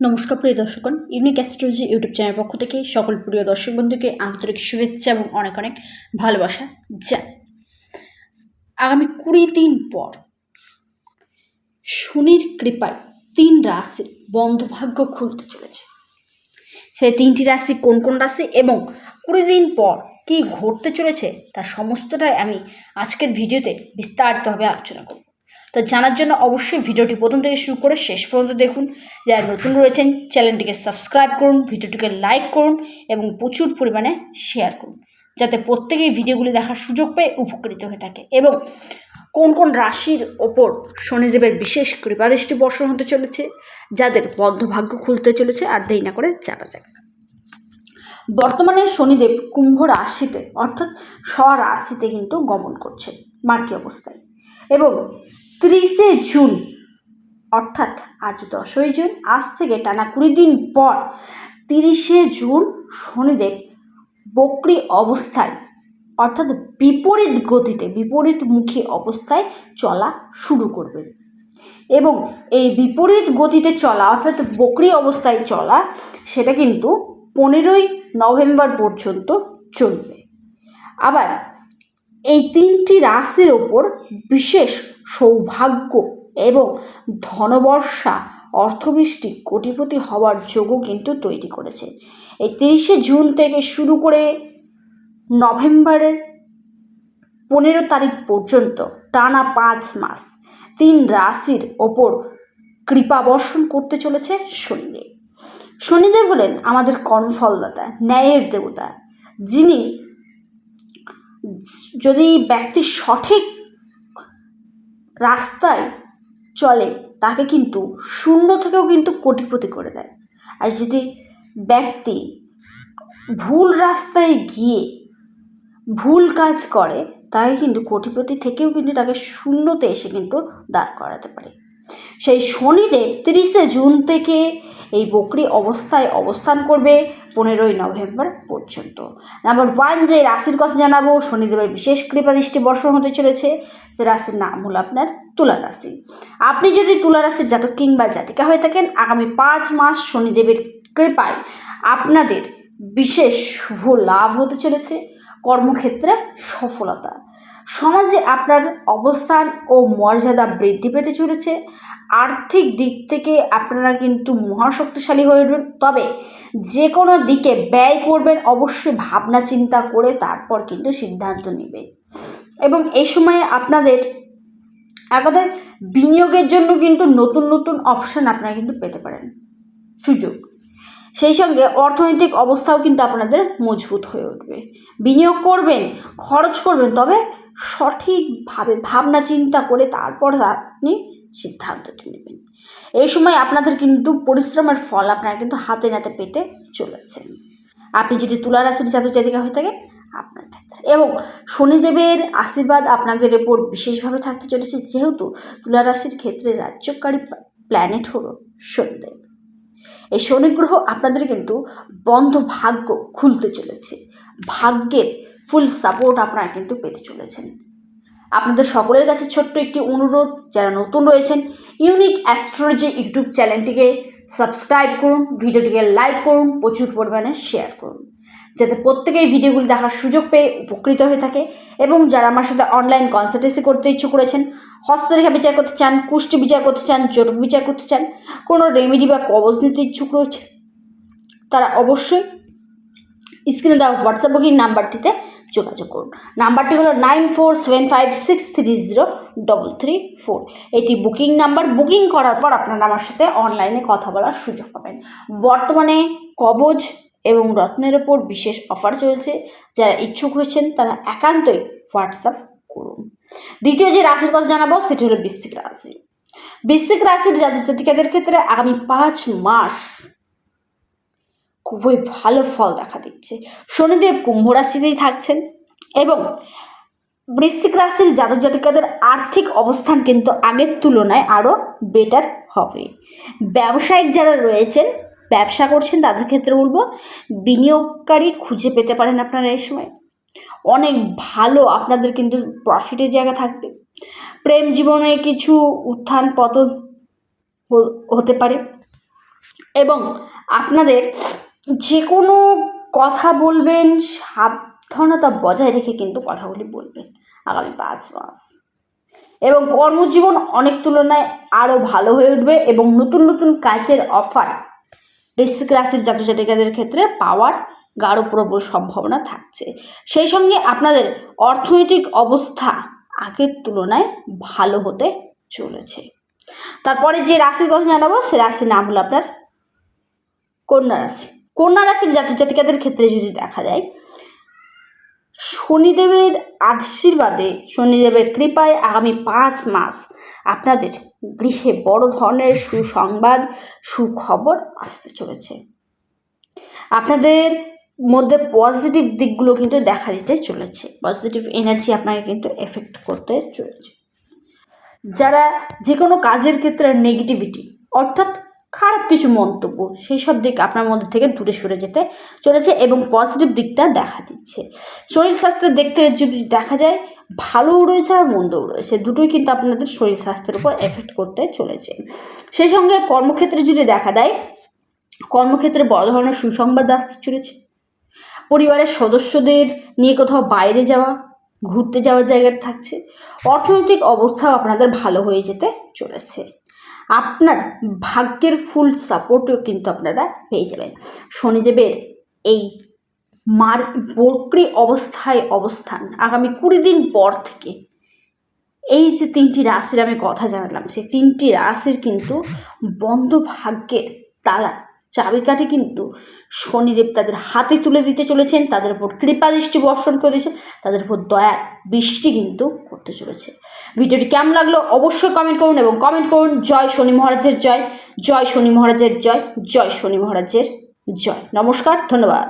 নমস্কার প্রিয় দর্শকগণ unique astrology YouTube চ্যানেলের পক্ষ থেকে সকল প্রিয় দর্শক বন্ধুকে আন্তরিক শুভেচ্ছা এবং অনেক অনেক ভালোবাসা যা আগামী কুড়ি দিন পর শনির কৃপায় তিন রাশির বন্ধভাগ্য খুলতে চলেছে। সেই তিনটি রাশি কোন কোন রাশি এবং কুড়ি দিন পর কী ঘটতে চলেছে তার সমস্তটাই আমি আজকের ভিডিওতে বিস্তারিতভাবে আলোচনা করব। তো জানার জন্য অবশ্যই ভিডিওটি প্রথম থেকে শুরু করে শেষ পর্যন্ত দেখুন। যারা নতুন রয়েছেন, চ্যানেলটিকে সাবস্ক্রাইব করুন, ভিডিওটিকে লাইক করুন এবং প্রচুর পরিমাণে শেয়ার করুন, যাতে প্রত্যেকেই ভিডিওগুলি দেখার সুযোগ পেয়ে উপকৃত হয়ে থাকে এবং কোন কোন রাশির ওপর শনিদেবের বিশেষ কৃপাদৃষ্টি বর্ষণ হতে চলেছে, যাদের বদ্ধভাগ্য খুলতে চলেছে আর দেরি না করে জানা যাক। বর্তমানে শনিদেব কুম্ভ রাশিতে, অর্থাৎ স্বরাশিতে কিন্তু গমন করছে মার্কি অবস্থায় এবং তিরিশে জুন। অর্থাৎ আজ দশই জুন, আজ থেকে টানা কুড়ি দিন পর তিরিশে জুন শনিদেব বক্রি অবস্থায়, অর্থাৎ বিপরীত গতিতে, বিপরীতমুখী অবস্থায় চলা শুরু করবেন। এবং এই বিপরীত গতিতে চলা, অর্থাৎ বকরি অবস্থায় চলা, সেটা কিন্তু পনেরোই নভেম্বর পর্যন্ত চলবে। আবার এই তিনটি রাশির ওপর বিশেষ সৌভাগ্য এবং ধনবর্ষা অর্থবৃষ্টি কোটিপতি হওয়ার যোগও কিন্তু তৈরি করেছে। এই তিরিশে জুন থেকে শুরু করে নভেম্বরের পনেরো তারিখ পর্যন্ত টানা পাঁচ মাস তিন রাশির ওপর কৃপা বর্ষণ করতে চলেছে শনিদেব শনিদেব হলেন আমাদের কর্মফলদাতা, ন্যায়ের দেবতা। যিনি যদি ব্যক্তি সঠিক রাস্তায় চলে, তাকে কিন্তু শূন্য থেকেও কিন্তু কোটিপতি করে দেয়। আর যদি ব্যক্তি ভুল রাস্তায় গিয়ে ভুল কাজ করে, তাকে কিন্তু কোটিপতি থেকেও কিন্তু তাকে শূন্যতে এসে কিন্তু দাঁড় করাতে পারে। সেই শনিদেব তিরিশে জুন থেকে এই বকরি অবস্থায় অবস্থান করবে পনেরোই নভেম্বর পর্যন্ত। নাম্বার ওয়ান, যে রাশির কথা জানাব, শনিদেবের বিশেষ কৃপা দৃষ্টি বর্ষণ হতে চলেছে, সে রাশির নাম হলো আপনার তুলা রাশি। আপনি যদি তুলা রাশির জাতক কিংবা জাতিকা হয়ে থাকেন, আগামী পাঁচ মাস শনিদেবের কৃপায় আপনাদের বিশেষ শুভ লাভ হতে চলেছে। কর্মক্ষেত্রে সফলতা। সমাজে আপনার অবস্থান ও মর্যাদা বৃদ্ধি পেতে চলেছে। আর্থিক দিক থেকে আপনারা কিন্তু মহাশক্তিশালী হয়ে উঠবেন। তবে যে কোনো দিকে ব্যয় করবেন, অবশ্যই ভাবনা চিন্তা করে তারপর কিন্তু সিদ্ধান্ত নেবেন। এবং এই সময়ে আপনাদের একাধারে বিনিয়োগের জন্য কিন্তু নতুন নতুন অপশান আপনারা কিন্তু পেতে পারেন। সুযোগ। সেই সঙ্গে অর্থনৈতিক অবস্থাও কিন্তু আপনাদের মজবুত হয়ে উঠবে। বিনিয়োগ করবেন, খরচ করবেন, তবে সঠিকভাবে ভাবনা চিন্তা করে তারপর আপনি সিদ্ধান্তটি নেবেন। এই সময় আপনাদের কিন্তু পরিশ্রমের ফল আপনারা কিন্তু হাতে নাতে পেতে চলেছেন। আপনি যদি তুলা রাশির জাতক জাতিকা হয়ে থাকেন, আপনার ক্ষেত্রে। এবং শনিদেবের আশীর্বাদ আপনাদের ওপর বিশেষভাবে থাকতে চলেছে, যেহেতু তুলা রাশির ক্ষেত্রে রাজ্যকারী প্ল্যানেট হলো শনিদেব। এই শনি গ্রহ আপনাদের কিন্তু বন্ধ ভাগ্য খুলতে চলেছে। ভাগ্যের ফুল সাপোর্ট আপনারা কিন্তু পেতে চলেছেন। আপনাদের সকলের কাছে ছোট্ট একটি অনুরোধ, যারা নতুন রয়েছেন ইউনিক অ্যাস্ট্রোলজি ইউটিউব চ্যানেলটিকে সাবস্ক্রাইব করুন, ভিডিওটিকে লাইক করুন, প্রচুর পরিমাণে শেয়ার করুন। যাতে প্রত্যেকেই ভিডিওগুলি দেখার সুযোগ পেয়ে উপকৃত হয়ে থাকে এবং যারা আমার সাথে অনলাইন কনসালটেন্সি করতে ইচ্ছুক করেছেন হস্তরেখা বিচার করতে চান কুষ্টি বিচার করতে চান জটক বিচার করতে চান, কোনো রেমেডি বা কবজ নিতে ইচ্ছুক রয়েছে তারা অবশ্যই স্ক্রিনে দেওয়া হোয়াটসঅ্যাপ বুকিং নাম্বারটিতে যোগাযোগ করুন। নাম্বারটি হলো nine four seven five six three zero double three four. এটি বুকিং নাম্বার। বুকিং করার পর আপনারা আমার সাথে অনলাইনে কথা বলার সুযোগ পাবেন। বর্তমানে কবজ এবং রত্নের ওপর বিশেষ অফার চলছে। যারা ইচ্ছুক রয়েছেন, তারা একান্তই হোয়াটসঅ্যাপ করুন। দ্বিতীয় যে রাশির কথা জানাব, সেটি হলো বৃশ্চিক রাশি। বৃশ্চিক রাশির জাতক জাতিকাদের ক্ষেত্রে আগামী পাঁচ মাস খুবই ভালো ফল দেখা দিচ্ছে। শনিদেব কুম্ভ রাশিতেই থাকছেন এবং বৃশ্চিক রাশির জাতক জাতিকাদের আর্থিক অবস্থান কিন্তু আগের তুলনায় আরও বেটার হবে। ব্যবসায়িক যারা রয়েছেন, ব্যবসা করছেন তাদের ক্ষেত্রে বলব, বিনিয়োগকারী খুঁজে পেতে পারেন আপনারা এই সময়। অনেক ভালো আপনাদের কিন্তু প্রফিটের জায়গা থাকবে। প্রেম জীবনে কিছু উত্থান পতন হতে পারে এবং আপনাদের যে কোনো কথা বলবেন, সাবধানতা বজায় রেখে কিন্তু কথাগুলি বলবেন আগামী পাঁচ মাস। এবং কর্মজীবন অনেক তুলনায় আরও ভালো হয়ে উঠবে এবং নতুন নতুন কাজের অফার বৃশ্চিক রাশির জাতজাতিকাদের ক্ষেত্রে পাওয়ার গাঢ় প্রবল সম্ভাবনা থাকছে। সেই সঙ্গে আপনাদের অর্থনৈতিক অবস্থা আগের তুলনায় ভালো হতে চলেছে। তারপরে যে রাশির কথা জানাব, সে রাশির নাম হলো আপনার কন্যা রাশি। কন্যা রাশির জাতক জাতিকাদের ক্ষেত্রে যদি দেখা যায়, শনিদেবের আশীর্বাদে, শনিদেবের কৃপায় আগামী পাঁচ মাস আপনাদের গৃহে বড় ধরনের সুসংবাদ, সুখবর আসতে চলেছে। আপনাদের মধ্যে পজিটিভ দিকগুলো কিন্তু দেখা দিতে চলেছে। পজিটিভ এনার্জি আপনাকে কিন্তু এফেক্ট করতে চলেছে। যারা যে কোনো কাজের ক্ষেত্রে নেগেটিভিটি অর্থাৎ খারাপ কিছু মন্তব্য, সেই সব দিক আপনার মধ্যে থেকে দূরে সরে যেতে চলেছে এবং পজিটিভ দিকটা দেখা দিচ্ছে। শরীর স্বাস্থ্যের থেকে যদি দেখা যায়, ভালোও রয়েছে আর মন্দও রয়েছে। দুটোই কিন্তু আপনাদের শরীর স্বাস্থ্যের উপর এফেক্ট করতে চলেছে। সেই সঙ্গে কর্মক্ষেত্রে যদি দেখা দেয়, কর্মক্ষেত্রে বড় ধরনের সুসংবাদ আসতে চলেছে। পরিবারের সদস্যদের নিয়ে কোথাও বাইরে যাওয়া, ঘুরতে যাওয়ার জায়গা থাকছে। অর্থনৈতিক অবস্থাও আপনাদের ভালো হয়ে যেতে চলেছে। আপনার ভাগ্যের ফুল সাপোর্টও কিন্তু আপনারা পেয়ে যাবেন। শনিদেবের এই মার, বকরি অবস্থায় অবস্থান আগামী কুড়ি দিন পর থেকে এই যে তিনটি রাশির আমি কথা জানালাম, সেই তিনটি রাশির কিন্তু বন্ধ ভাগ্যের তালা চাবিকাঠি কিন্তু শনিদেব তাদের হাতে তুলে দিতে চলেছেন, তাদের উপর কৃপা দৃষ্টি বর্ষণ করেছে তাদের উপর দয়া, বৃষ্টি কিন্তু করতে চলেছে। ভিডিওটি কেমন লাগল অবশ্যই কমেন্ট করুন এবং কমেন্ট করুন, জয় শনি মহারাজের জয় জয় শনি মহারাজের জয় জয় শনি মহারাজের জয়। নমস্কার, ধন্যবাদ।